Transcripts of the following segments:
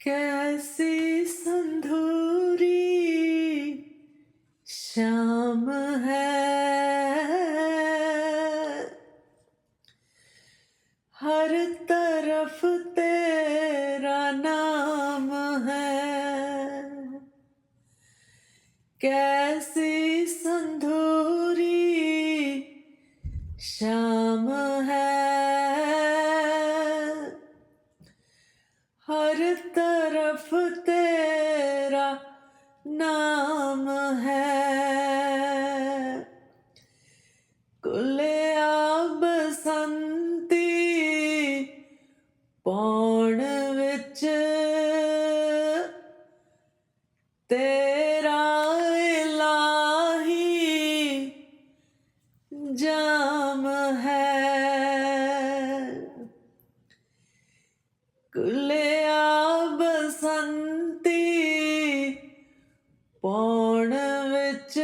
कैसी संधूरी शाम है हर तरफ तेरा नाम है कैसी संधूरी शाम है ਪੌਣ ਵਿੱਚ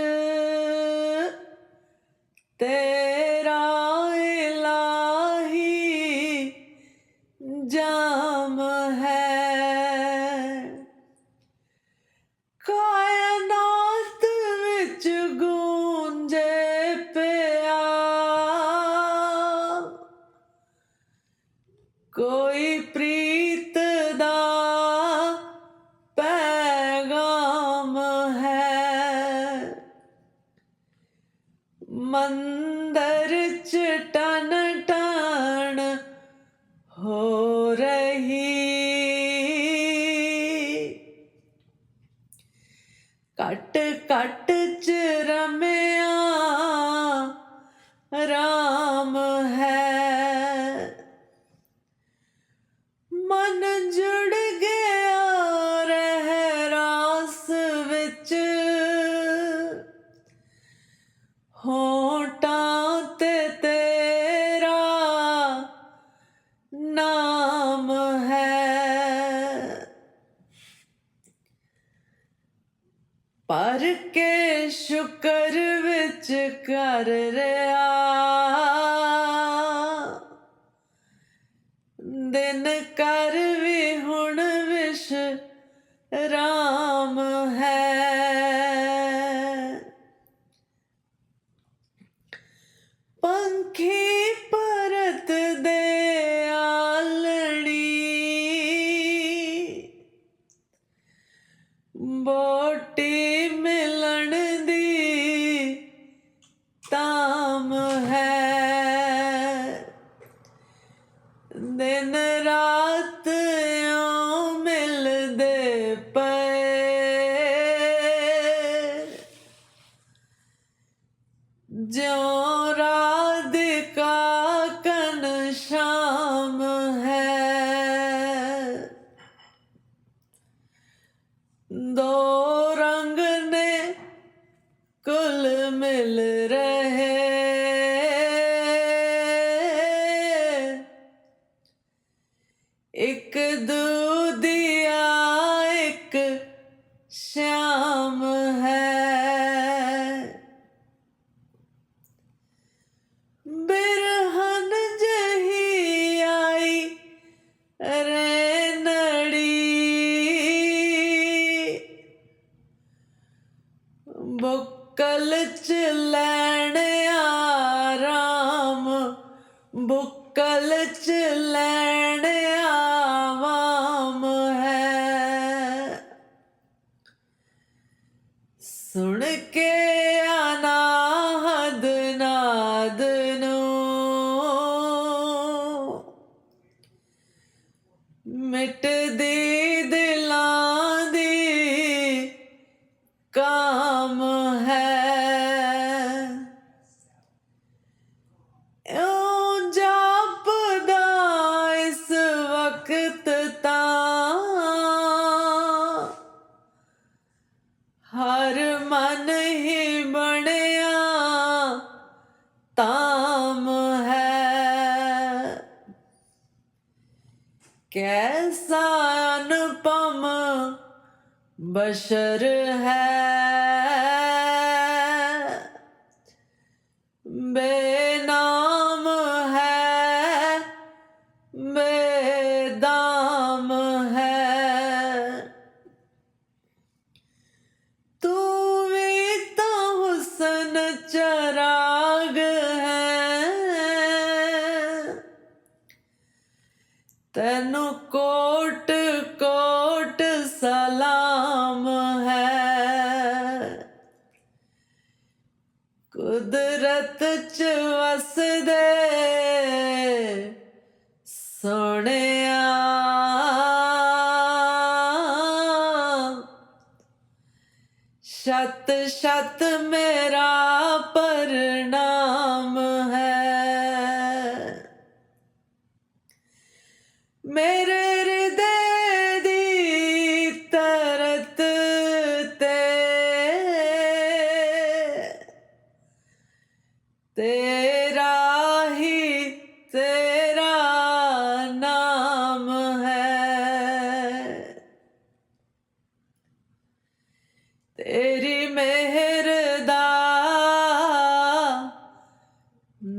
ਘਟ ਕੱਟ ਚ ਰਮਿਆ ਰਾਮ ਹੈ। ਮਨ ਜੁੜ ਗਿਆ ਰਹਿ ਰਾਸ ਵਿੱਚ। ਹੋਟਾਂ ਕੇ ਸ਼ੁਕਰ ਵਿੱਚ ਕਰ ਰਿਹਾ ਦਿਨ ਕਰ ਵੀ ਹੁਣ ਵਿਸ਼ ਰਾਮ ਦਿਨ ਰਾਤ ਓ ਮਿਲਦੇ ਪਰ ਇੱਕ ਦੂਦੀਆ ਇੱਕ ਸ਼ਾਮ ਹੈ। ਬਿਰਹਨ ਜਹੀ ਆਈ ਰੇ ਨੜੀ। ਬੁੱਕਲ ਚ ਲੈਣ ਆਰਾਮ ਬੁੱਕਲ ਚ ਲੈਣ ਸੁਣ ਕੇ ਅਨਾਹਦ ਨਾਦ ਨੂੰ। ਮਿਟਦੀ ਕੈਸਾ ਅਨੁਪਮ ਬਸ਼ਰ ਹੈ? ਬੇਨਾਮ ਹੈ ਬੇਦਾਮ ਹੈ। ਤੂੰ ਵੀ ਤਾਂ ਹੁਸਨ ਚਰਾ ਕੁਦਰਤ ਚ ਵਸਦੇ। ਸੋਹਣਿਆ। ਸ਼ਤ ਸ਼ਤ ਮੇਰਾ ਪ੍ਰਣਾਮ ਹੈ। ਮੇਰੇ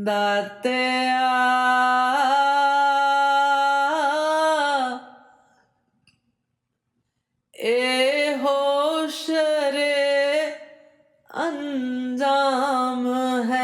ਦਾਤਿਆ ਇਹ ਹੋਸ਼ਰੇ ਅੰਜਾਮ ਹੈ